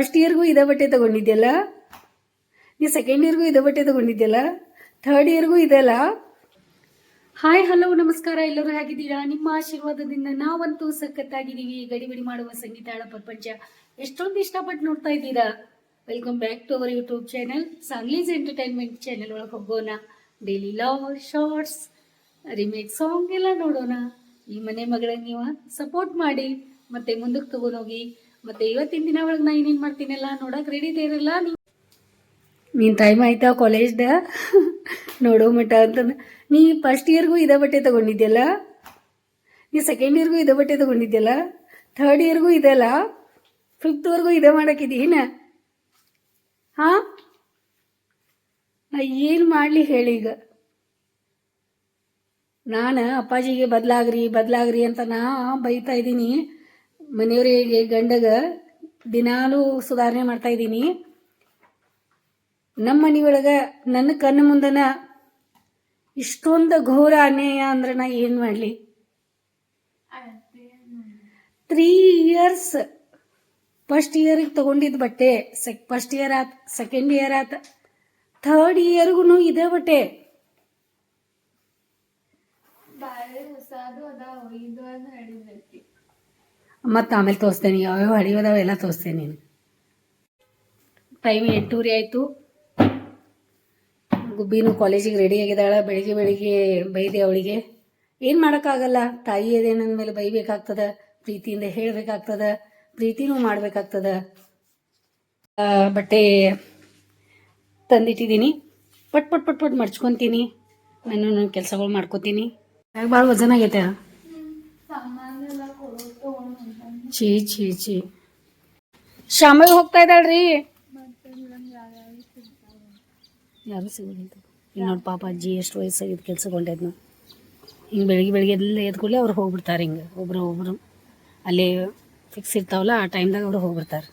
First ಇಯರ್ಗೂ ಇದೇ ಬಟ್ಟೆ ತಗೊಂಡಿದ್ಯಲ್ಲ? ನೀ ಸೆಕೆಂಡ್ ಇಯರ್ಗೂ ಇದೇ ಬಟ್ಟೆ ತಗೊಂಡಿದ್ಯಲ್ಲ? ಥರ್ಡ್ ಇಯರ್ಗೂ ಇದೆಲ್ಲ ಹಾಯ್ ಹಲೋ ನಮಸ್ಕಾರ, ಎಲ್ಲರೂ ಹೇಗಿದ್ದೀರಾ? ನಿಮ್ಮ ಆಶೀರ್ವಾದದಿಂದ ನಾವಂತೂ ಸಖತ್ತಾಗಿದ್ದೀವಿ. ಗಡಿಬಿಡಿ ಮಾಡುವ ಸಂಗೀತಾಳ ಪ್ರಪಂಚ ಎಷ್ಟೊಂದು ಇಷ್ಟಪಟ್ಟು ನೋಡ್ತಾ ಇದ್ದೀರಾ? Welcome back to our YouTube channel ಸಾಂಗ್ಲೀಸ್ entertainment channel ಒಳಗೆ ಹೋಗೋಣ. Daily love shorts remake song ಎಲ್ಲ ನೋಡೋಣ. ಈ ಮನೆ ಮಗಳನ್ನ ನೀವು ಸಪೋರ್ಟ್ ಮಾಡಿ, ಮತ್ತೆ ಮುಂದಕ್ಕೆ ತಗೊಂಡೋಗಿ ಮತ್ತೆ ಇವತ್ತಿನ ದಿನ ಒಳಗೆ ನಾ ಏನೇನು ಮಾಡ್ತೀನಲ್ಲ ನೋಡಕ್ಕೆ ರೆಡಿ ಇರಲ್ಲ ನೀ? ನೀನು ಟೈಮ್ ಆಯ್ತಾ ಕಾಲೇಜ್ದ ನೋಡೋ ಮಟ್ಟ ಅಂತ ನೀ ಫಸ್ಟ್ ಇಯರ್ಗೂ ಇದೇ ಬಟ್ಟೆ ತಗೊಂಡಿದ್ಯಲ್ಲ? ನೀ ಸೆಕೆಂಡ್ ಇಯರ್ಗೂ ಇದೇ ಬಟ್ಟೆ ತಗೊಂಡಿದ್ಯಲ್ಲ? ಥರ್ಡ್ ಇಯರ್ಗೂ ಇದೆಲ್ಲ ಫಿಫ್ತ್ವರೆಗೂ ಇದೇ ಮಾಡಕ್ಕಿದ್ದೀನ ಹಾಂ? ನಾ ಏನು ಮಾಡಲಿ ಹೇಳಿ ಈಗ. ನಾನು ಅಪ್ಪಾಜಿಗೆ ಬದಲಾಗ್ರಿ ಬದಲಾಗ್ರಿ ಅಂತ ನಾ ಬೈತಾ ಇದ್ದೀನಿ. ಮನೆಯವರಿಗೆ ಗಂಡಗ ದಿನಾಲೂ ಸುಧಾರಣೆ ಮಾಡ್ತಾ ಇದ್ದೀನಿ. ನಮ್ಮ ಮನೆಯೊಳಗೆ ನನ್ನ ಕಣ್ಣು ಮುಂದನ ಇಷ್ಟೊಂದು ಘೋರ ಅನ್ಯಾಯ ಅಂದ್ರೆ ನಾ ಏನು ಮಾಡಲಿ? ತ್ರೀ ಇಯರ್ಸ್ ಫಸ್ಟ್ ಇಯರಿಗೆ ತಗೊಂಡಿದ್ದ ಬಟ್ಟೆ ಸೆಕ್ ಫಸ್ಟ್ ಇಯರ್ ಆತ್ ಸೆಕೆಂಡ್ ಇಯರ್ ಆತ ಥರ್ಡ್ ಇಯರ್ಗೂ ಇದೆ ಬಟ್ಟೆ. ಬಾಳೆ ಹೊಸಾದು ಅದಾವ, ಇದು ಅಂತ ಮತ್ತು ಆಮೇಲೆ ತೋರಿಸ್ತೇನೆ. ಯಾವ್ಯಾವ ಹಳಿಯೋದಾವ ಎಲ್ಲ ತೋರಿಸ್ತೇನೆ ನೀನು. ಟೈಮ್ ಎಂಟೂರಿ ಆಯಿತು. ಗುಬ್ಬಿನೂ ಕಾಲೇಜಿಗೆ ರೆಡಿ ಆಗಿದ್ದಾಳೆ. ಬೆಳಿಗ್ಗೆ ಬೆಳಿಗ್ಗೆ ಬೈದೆ ಅವಳಿಗೆ. ಏನು ಮಾಡೋಕ್ಕಾಗಲ್ಲ. ತಾಯಿ ಅದೇನಂದ ಮೇಲೆ ಬೈಬೇಕಾಗ್ತದ. ಪ್ರೀತಿಯಿಂದ ಹೇಳಬೇಕಾಗ್ತದ. ಪ್ರೀತಿನೂ ಮಾಡಬೇಕಾಗ್ತದ. ಬಟ್ಟೆ ತಂದಿಟ್ಟಿದ್ದೀನಿ ಪಟ್ ಪಟ್ ಪಟ್ ಪಟ್ ಮಡ್ಚ್ಕೊತೀನಿ. ನಾನು ಕೆಲಸಗಳು ಮಾಡ್ಕೋತೀನಿ. ಭಾಳ ವಜನ್ ಆಗೈತೆ ಸಾಮಾನ್ ಎಲ್ಲ ಕೊಡೋದು ತಗೊಂಡ್ ಹೊಂಟಾನ ಛೀ ಛೀ ಛೀ. ಶಾಮಿಗೆ ಹೋಗ್ತಾ ಇದ್ದಾಳ್ರಿ? ಯಾರು ಸಿಗೋದಿಲ್ಲ. ನೋಡಿ ಪಾಪ ಅಜ್ಜಿ ಎಷ್ಟು ವಯಸ್ಸಾಗಿದ್ದು ಕೆಲಸಗೊಂಡೈದ್ನು ಹಿಂಗೆ ಬೆಳಿಗ್ಗೆ ಬೆಳಿಗ್ಗೆ ಎಲ್ಲ ಎದ್ಕೊಳ್ಳಿ ಅವ್ರು ಹೋಗ್ಬಿಡ್ತಾರೆ ಹಿಂಗೆ. ಒಬ್ರು ಒಬ್ರು ಅಲ್ಲಿ ಫಿಕ್ಸ್ ಇರ್ತಾವಲ್ಲ, ಆ ಟೈಮ್ದಾಗ ಅವ್ರು ಹೋಗ್ಬಿಡ್ತಾರೆ.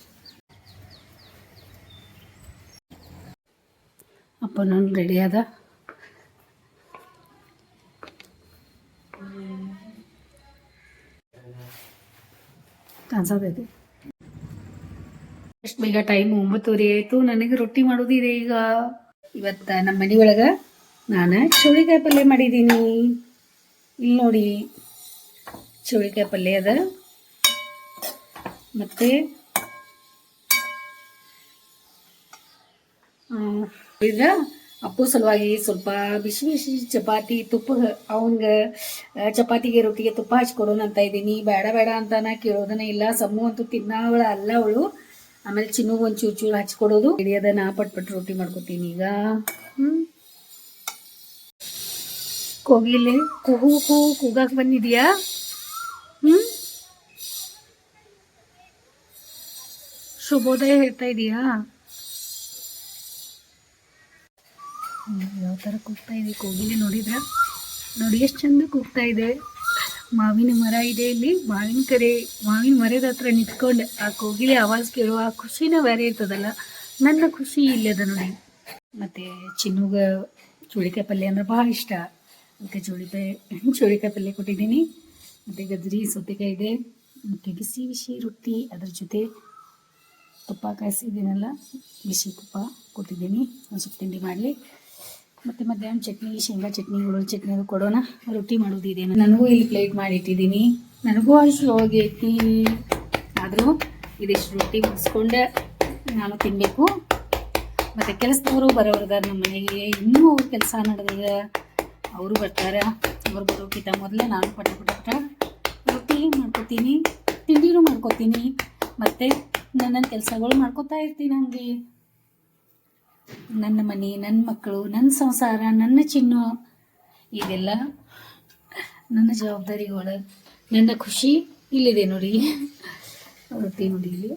ಅಪ್ಪ, ನಾನು ರೆಡಿ ಅದ ಕಾಣಿಸೋದೈತಿ ಎಷ್ಟು ಬೇಗ ಟೈಮ್ ಒಂಬತ್ತುವರೆ ಆಯಿತು, ನನಗೆ ರೊಟ್ಟಿ ಮಾಡೋದಿದೆ ಈಗ. ಇವತ್ತ ನಮ್ಮ ಮನೆ ಒಳಗೆ ನಾನು ಚೌಳಿಕಾಯಿ ಪಲ್ಯ ಮಾಡಿದ್ದೀನಿ. ಇಲ್ಲಿ ನೋಡಿ, ಚೌಳಿಕಾಯಿ ಪಲ್ಯ ಅದ. ಮತ್ತು ಇದ್ರ ಅಪ್ಪು ಸಲುವಾಗಿ ಸ್ವಲ್ಪ ಬಿಸಿ ಬಿಸಿ ಚಪಾತಿ ತುಪ್ಪ ಅವನ್ಗೆ ಚಪಾತಿಗೆ ರೊಟ್ಟಿಗೆ ತುಪ್ಪ ಹಚ್ಕೊಡೋಣ ಅಂತ ಇದ್ದೀನಿ. ಬೇಡ ಬೇಡ ಅಂತ ನಾ ಕೇಳೋದನ್ನ ಇಲ್ಲ. ಸಮ್ಮು ಅಂತೂ ತಿನ್ನವಳ ಅಲ್ಲ ಅವಳು. ಆಮೇಲೆ ಚಿನ್ನು ಒಂದು ಚೂರು ಚೂರು ಹಚ್ಕೊಡೋದು. ಹಿಡಿಯೋದ ನಾ ಪಟ್ ಪಟ್ ರೊಟ್ಟಿ ಮಾಡ್ಕೊತೀನಿ ಈಗ. ಹ್ಮ್. ಕೋಗಿಲೆ ಕುಹು ಕೂ ಕೂಗಾಕ್ ಬಂದಿದ್ಯಾ? ಹ್ಮ್. ಶುಭೋದಯ ಹೇಳ್ತಾ ಇದೀಯಾ? ಯಾವ ಥರ ಕೂಗ್ತಾ ಇದೆ? ಕೋಗಿಲೆ ನೋಡಿದ್ರ? ನೋಡಿ, ಎಷ್ಟು ಚಂದ ಕೂಗ್ತಾ ಇದೆ. ಮಾವಿನ ಮರ ಇದೆ ಇಲ್ಲಿ. ಮಾವಿನ ಕರೆ, ಮಾವಿನ ಮರದ ಹತ್ರ ನಿಂತ್ಕೊಂಡು. ಆ ಕೋಗಿಲೆ ಆವಾಜ್ ಕೇಳುವ ಆ ಖುಷಿನ ಬೇರೆ ಇರ್ತದಲ್ಲ. ನನ್ನ ಖುಷಿ ಇಲ್ಲದ ನೋಡಿ. ಮತ್ತು ಚಿನ್ನುಗ ಚೂಳಿಕಾಯಿ ಪಲ್ಯ ಅಂದ್ರೆ ಭಾಳ ಇಷ್ಟ. ಅದಕ್ಕೆ ಚೂಳಿಕಾಯಿ ಚೂಳಿಕಾಯಿ ಪಲ್ಯ ಕೊಟ್ಟಿದ್ದೀನಿ. ಮತ್ತು ಗಜ್ರಿ ಸೌತೆಕಾಯಿ ಇದೆ. ಮತ್ತು ಬಿಸಿ ಬಿಸಿ ರೊಟ್ಟಿ. ಅದ್ರ ಜೊತೆ ತುಪ್ಪ ಕಾಯಿಸಿದ್ದೀನಲ್ಲ. ಬಿಸಿ ತುಪ್ಪ ಕೊಟ್ಟಿದ್ದೀನಿ. ಒಂದು ತಿಂಡಿ ಮಾಡಲಿ. ಮತ್ತು ಮಧ್ಯಾಹ್ನ ಚಟ್ನಿ, ಶೇಂಗಾ ಚಟ್ನಿ ಹುಳಿ ಚಟ್ನಿ ಕೊಡೋಣ. ರೊಟ್ಟಿ ಮಾಡೋದಿದೆ ನನಗೂ ಇಲ್ಲಿ ಪ್ಲೇಟ್ ಮಾಡಿಟ್ಟಿದ್ದೀನಿ. ನನಗೂ ಅಷ್ಟು ಹೋಗೈತಿ ಆದರೂ ಇದಿಷ್ಟು ರೊಟ್ಟಿ ಮುಗಿಸ್ಕೊಂಡೆ ನಾನು ತಿನ್ನಬೇಕು ಮತ್ತು ಕೆಲಸದವರು ಬರೋರ್ದಾರ ನಮ್ಮ ಮನೆಗೆ. ಇನ್ನೂ ಅವ್ರ ಕೆಲಸ ನಡೆದಿದೆ. ಅವರು ಬರ್ತಾರೆ. ಅವ್ರು ಬರೋಕ್ಕಿಂತ ಮೊದಲೇ ನಾನು ಪಟ ಪಟ ಪಟ ರೊಟ್ಟಿ ಮಾಡ್ಕೊತೀನಿ, ತಿಂಡಿನೂ ಮಾಡ್ಕೊತೀನಿ. ಮತ್ತು ನನ್ನ ಕೆಲಸಗಳು ಮಾಡ್ಕೊತಾ ಇರ್ತೀನಿ ಹಂಗೆ. ನನ್ನ ಮನೆ ನನ್ನ ಮಕ್ಕಳು ನನ್ನ ಸಂಸಾರ, ನನ್ನ ಚಿನ್ನು ಇದೆಲ್ಲ ನನ್ನ ಜವಾಬ್ದಾರಿಗಳು, ನನ್ನ ಖುಷಿ ಇಲ್ಲಿದೆ ನೋಡಿ. ರೊಟ್ಟಿ ನೋಡಿ ಇಲ್ಲಿ.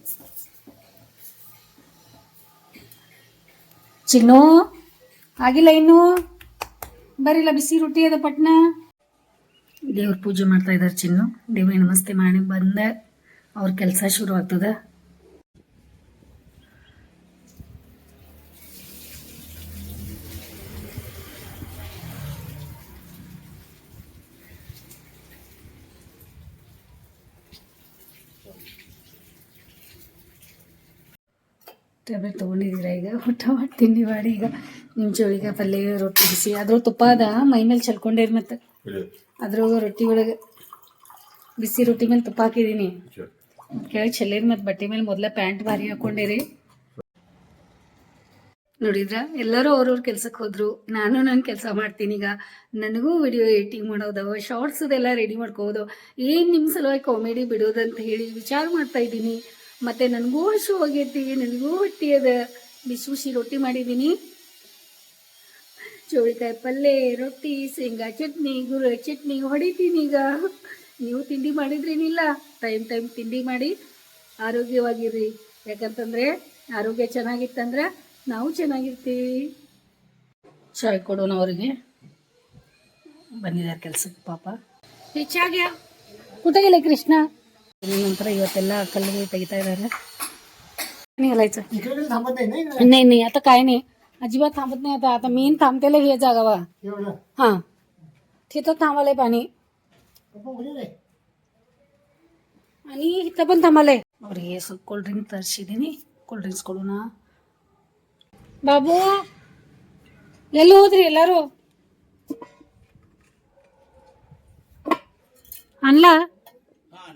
ಚಿನ್ನು, ಆಗಿಲ್ಲ ಇನ್ನು? ಬರಿಲ್ಲ, ಬಿಸಿ ರೊಟ್ಟಿ ಅದ ಪಟ್ನ? ದೇವ್ರ ಪೂಜೆ ಮಾಡ್ತಾ ಇದ್ದಾರೆ ಚಿನ್ನು. ದೇವಿ ನಮಸ್ತೆ ಮಾಡಿ ಬಂದ ಅವ್ರ ಕೆಲಸ ಶುರು ಆಗ್ತದ. ಟ್ಯಾಬ್ಲೆಟ್ ತೊಗೊಂಡಿದ್ದೀರಾ ಈಗ? ಊಟ ಮಾಡಿ ತಿಂಡಿ ಮಾಡಿ ಈಗ. ನಿಮ್ಮ ಜೋಳಿಗೆ ಪಲ್ಯ ರೊಟ್ಟಿ ಬಿಸಿ. ಅದ್ರ ತುಪ್ಪ ಅದ ಮೈ ಮೇಲೆ ಚಲ್ಕೊಂಡಿರಿ ಮತ್ತೆ ಅದ್ರಾಗ ರೊಟ್ಟಿ ಒಳಗೆ ಬಿಸಿ ರೊಟ್ಟಿ ಮೇಲೆ ತುಪ್ಪ ಹಾಕಿದ್ದೀನಿ ಕೆಳಗೆ ಚೆಲ್ಲೇರಿ ಮತ್ತು ಬಟ್ಟೆ ಮೇಲೆ ಮೊದಲ ಪ್ಯಾಂಟ್ ಭಾರಿ ಹಾಕೊಂಡಿರಿ. ನೋಡಿದ್ರ? ಎಲ್ಲರೂ ಅವ್ರವ್ರ ಕೆಲ್ಸಕ್ಕೆ ಹೋದ್ರು. ನಾನು ನನ್ನ ಕೆಲಸ ಮಾಡ್ತೀನಿ ಈಗ. ನನಗೂ ವಿಡಿಯೋ ಎಡಿಟಿಂಗ್ ಮಾಡೋದು ಶಾರ್ಟ್ಸ್ ಅದೆಲ್ಲ ರೆಡಿ ಮಾಡ್ಕೋದು ಏನು ನಿಮ್ಮ ಸಲುವಾಗಿ ಕಾಮಿಡಿ ಬಿಡೋದಂತ ಹೇಳಿ ವಿಚಾರ ಮಾಡ್ತಾ ಇದ್ದೀನಿ. ಮತ್ತೆ ನನಗೂ ಹಸು ಹೋಗೈತಿ ನನಗೂ ಹೊಟ್ಟಿ ಅದ. ಬಿಸಿ ಬಿಸಿ ರೊಟ್ಟಿ ಮಾಡಿದ್ದೀನಿ ಚೋಳಿಕಾಯಿ ಪಲ್ಯ ರೊಟ್ಟಿ ಶೇಂಗಾ ಚಟ್ನಿ ಗುರ ಚಟ್ನಿ ಹೊಡಿತೀನಿ ಈಗ. ನೀವು ತಿಂಡಿ ಮಾಡಿದ್ರೇನಿಲ್ಲ. ಟೈಮ್ ಟೈಮ್ ತಿಂಡಿ ಮಾಡಿ ಆರೋಗ್ಯವಾಗಿರ್ರಿ. ಯಾಕಂತಂದ್ರೆ ಆರೋಗ್ಯ ಚೆನ್ನಾಗಿತ್ತಂದ್ರೆ ನಾವು ಚೆನ್ನಾಗಿರ್ತೀವಿ. ಚಾಯ್ ಕೊಡೋಣ ಅವರಿಗೆ. ಬಂದಿದ್ದಾರೆ ಕೆಲ್ಸಕ್ಕೆ ಪಾಪ. ಹೆಚ್ಚಾಗ್ಯ? ಕುಟಗಿಲ್ಲ ಕೃಷ್ಣ. ನಂತರ ಇವತ್ತೆಲ್ಲ ಕಲ್ಲಿಗೆ ತೆಗಿತಾ ಇದ್ದಾರೆ नाही घालायचं नाही नाही आता काय नाही अजिबात थांबत नाही आता आता मेन थांबतेला हे जागावा हां तिथं थांबालंय पाणी आणि इथं पण थांबालंय ಅವ್ರಿಗೆ ಸ್ವಲ್ಪ ಕೋಲ್ಡ್ ಡ್ರಿಂಕ್ ತರಿಸಿದ್ದೀನಿ ಕೋಲ್ಡ್ ಡ್ರಿಂಕ್ಸ್ ಕೊಡೋಣ ಬಾಬು ಎಲ್ಲಿ ಹೋದ್ರಿ ಎಲ್ಲರೂ आणला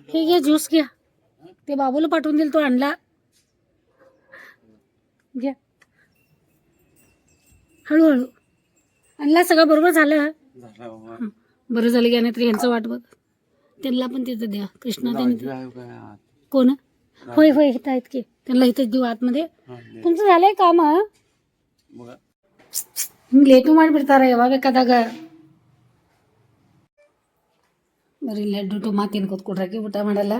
ठीक आहे ज्यूस घ्या ते बाबूला पाठवून दिल तो आणला घ्या हळूहळू आणला सगळं बरोबर झालं हं. बरं झालं की नाहीतर यांचं वाट बघ त्यांना पण तिथं द्या कृष्णा त्यांनी कोण होय होय इथं आहेत की त्यांना इथं देऊ आतमध्ये तुमचं झालंय काम ಲೇಟು ಮಾಡಿಬಿಡ್ತಾರ ಯಾವಾಗ ಬೇಕಾದಾಗ ಬರೀ ಲಡ್ಡು ಟುಮಾ ತಿನ್ಕೋತ್ ಕೊಡ್ರಾಕಿ ಊಟ ಮಾಡಲ್ಲ.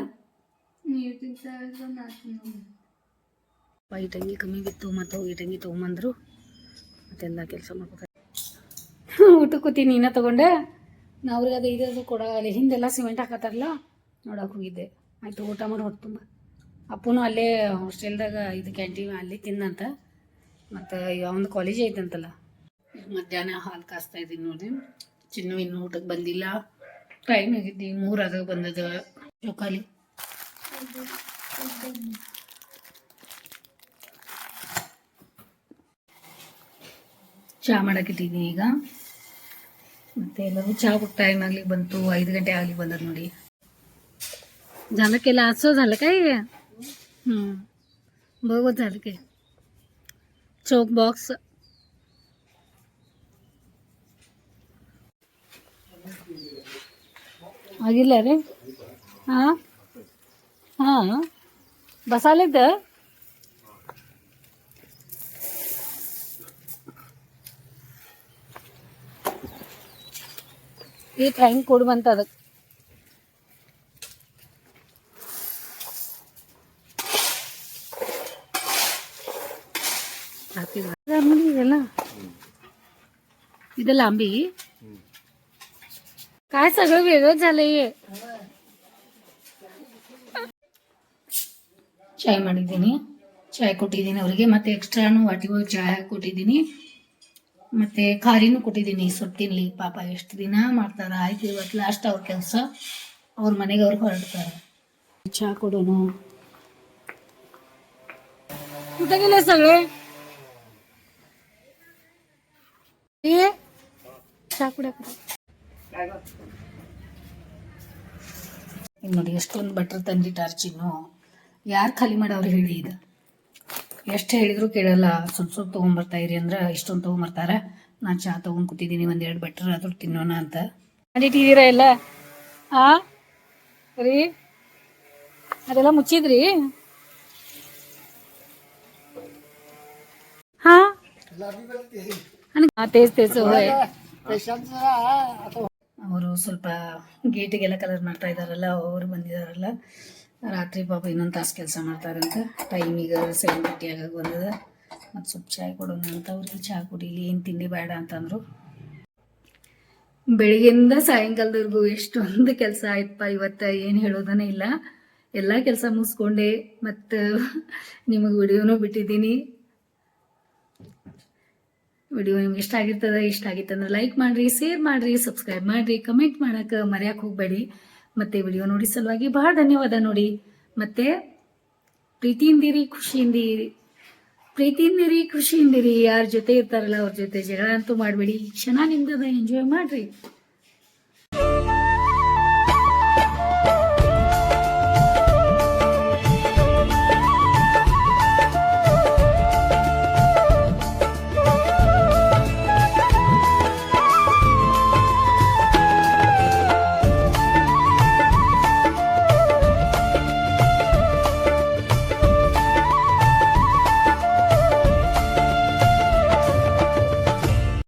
ಇಟಂಗಿ ಕಮ್ಮಿ ಬಿತ್ತು ಮತ್ತು ಇಟಂಗಿ ತೊಗೊಂಬಂದ್ರು. ಮತ್ತೆಲ್ಲ ಕೆಲಸ ಮಾಡ್ಕೊತಾರೆ. ಊಟ ಕೂತಿ ನೀನ ತಗೊಂಡೆ. ನಾ ಅವ್ರಿಗೆ ಅದು ಇದು ಕೊಡೋಲ್ಲ ಹಿಂದೆಲ್ಲ ಸಿಮೆಂಟ್ ಹಾಕತ್ತಾರಲ್ಲ ನೋಡಕ್ಕೆ ಹೋಗಿದ್ದೆ. ಆಯ್ತು ಊಟ ಮಾಡಿ ಹೊಟ್ಟು ತುಂಬ. ಅಪ್ಪನೂ ಅಲ್ಲೇ ಹಾಸ್ಟೆಲ್ದಾಗ ಇದು ಕ್ಯಾಂಟೀನ್ ಅಲ್ಲಿ ತಿನ್ನಂತ ಮತ್ತು ಒಂದು ಕಾಲೇಜ್ ಐತಂತಲ್ಲ. ಮಧ್ಯಾಹ್ನ ಹಾಲು ಕಾಸ್ತಾ ಇದ್ದೀನಿ ನೋಡಿ. ಚಿನ್ನು ಇನ್ನು ಊಟಕ್ಕೆ ಬಂದಿಲ್ಲ. ಟೈಮ್ ಆಗಿದ್ದಿ ಮೂರಾಗ ಬಂದದ ಜೋಕಾಲಿ ಚಹಾ ಮಾಡಕ್ಕಿಟ್ಟಿದ್ದೀನಿ ಈಗ ಮತ್ತೆ ಎಲ್ಲರೂ चहा कुठं टाईम ಆಗ್ಲಿಕ್ಕೆ ಬಂತು ಐದು ಗಂಟೆ ಆಗ್ಲಿಕ್ಕೆ ಬಂದದ ನೋಡಿ झालं केलं असं झालं काय हं. बरोबर झालं की चोक बॉक्स ಆಗಿಲ್ಲ ರೀ. ಹಾಂ? ಹಾಂ? ಬಸಾಲಿದ್ದ? ಈ ಟ್ರೈನ್ ಕೊಡು ಬಂತ ಅದಕ್ಕೆ ಇದೆಲ್ಲ आंबी काय सगळं वेगळंच झालंय ಚಾಯ್ ಮಾಡಿದ್ದೀನಿ ಚಾಯ್ ಕೊಟ್ಟಿದ್ದೀನಿ ಅವರಿಗೆ ಮತ್ತೆ ಎಕ್ಸ್ಟ್ರಾನು ವಾಟಿ ಒಳಗೆ ಚಾಯ್ ಕೊಟ್ಟಿದ್ದೀನಿ ಮತ್ತೆ ಖಾರಿನೂ ಕೊಟ್ಟಿದ್ದೀನಿ ಸ್ವಲ್ಪ ತಿನ್ಲಿ ಪಾಪ ಎಷ್ಟು ದಿನ ಮಾಡ್ತಾರ ಆಯ್ತು ಇವತ್ತು ಲಾಸ್ಟ್ ಅವ್ರ ಕೆಲಸ ಅವ್ರ ಮನೆಗೆ ಅವ್ರು ಹೊರಡ್ತಾರೆ ಚಹಾ ಕೊಡೋನು कुठे गेले सगळे ये ಚಹಾ ಇನ್ನು ನೋಡಿ ಎಷ್ಟೊಂದು ಬಟ್ರ್ ತಂದಿ ಟಾರ್ಚಿನ್ನು. ಯಾರು ಖಾಲಿ ಮಾಡೋರು ಹೇಳಿ ಇದು? ಎಷ್ಟು ಹೇಳಿದ್ರು ಕೇಳಲ್ಲ. ಸ್ವಲ್ಪ ಸ್ವಲ್ಪ ತೊಗೊಂಬರ್ತಾ ಇರಿ ಅಂದ್ರೆ ಇಷ್ಟೊಂದು ತೊಗೊಂಬರ್ತಾರೆ. ನಾ ಚಾ ತಗೊಂಡ್ ಕೂತಿದ್ದೀನಿ ಒಂದೆರಡು ಬಟ್ರ್ ಅದ್ರ ತಿನ್ನೋಣ ಅಂತ. ಮಾಡಿಟ್ಟಿದ್ದೀರಾ ಎಲ್ಲ? ಆ? ರೀ ಅದೆಲ್ಲ ಮುಚ್ಚಿದ್ರಿ? ಹಾ? ತೇಜ್ ತೇಜ್ ಅವರು ಸ್ವಲ್ಪ ಗೇಟಿಗೆಲ್ಲ ಕಲರ್ ಮಾಡ್ತಾ ಇದ್ದಾರಲ್ಲ, ಅವರು ಬಂದಿದಾರಲ್ಲ ರಾತ್ರಿ ಪಾಪ ಇನ್ನೊಂದು ತಾಸು ಕೆಲಸ ಮಾಡ್ತಾರಂತ. ಟೈಮಿಗೆ ಸೆವೆನ್ ತರ್ಟಿ ಆಗಾಗ ಬಂದದ. ಮತ್ತು ಸ್ವಲ್ಪ ಚಾಯ್ ಕೊಡೋಣ ಅಂತ. ಅವ್ರಿಗೆ ಚಹಾ ಕುಡೀಲಿ, ಏನು ತಿಂಡಿ ಬೇಡ ಅಂತಂದರು ಬೆಳಿಗ್ಗೆಯಿಂದ ಸಾಯಂಕಾಲದವರೆಗೂ ಎಷ್ಟೊಂದು ಕೆಲಸ ಆಯ್ತಪ್ಪ, ಇವತ್ತು ಏನು ಹೇಳೋದನೇ ಇಲ್ಲ. ಎಲ್ಲ ಕೆಲಸ ಮುಗಿಸ್ಕೊಂಡೆ. ಮತ್ತು ನಿಮಗೆ ವಿಡಿಯೋನೂ ಬಿಟ್ಟಿದ್ದೀನಿ. ವಿಡಿಯೋ ನಿಮ್ಗೆ ಇಷ್ಟ ಆಗಿರ್ತದ, ಇಷ್ಟ ಆಗಿತ್ತಂದ್ರೆ ಲೈಕ್ ಮಾಡ್ರಿ ಶೇರ್ ಮಾಡ್ರಿ ಸಬ್ಸ್ಕ್ರೈಬ್ ಮಾಡ್ರಿ ಕಮೆಂಟ್ ಮಾಡಕ್ಕೆ ಮರೆಯಕ್ಕೆ ಹೋಗಬೇಡಿ. ಮತ್ತೆ ವಿಡಿಯೋ ನೋಡಿ ಸಲುವಾಗಿ ಬಹಳ ಧನ್ಯವಾದ ನೋಡಿ. ಮತ್ತೆ ಪ್ರೀತಿಯಿಂದಿರಿ, ಖುಷಿಯಿಂದಿರಿ. ಪ್ರೀತಿಯಿಂದಿರಿ, ಖುಷಿಯಿಂದಿರಿ. ಯಾರ ಜೊತೆ ಇರ್ತಾರಲ್ಲ ಅವ್ರ ಜೊತೆ ಜಗಳ ಅಂತೂ ಮಾಡಬೇಡಿ. ಕ್ಷಣ ನಿಮ್ದದ ಎಂಜಾಯ್ ಮಾಡ್ರಿ.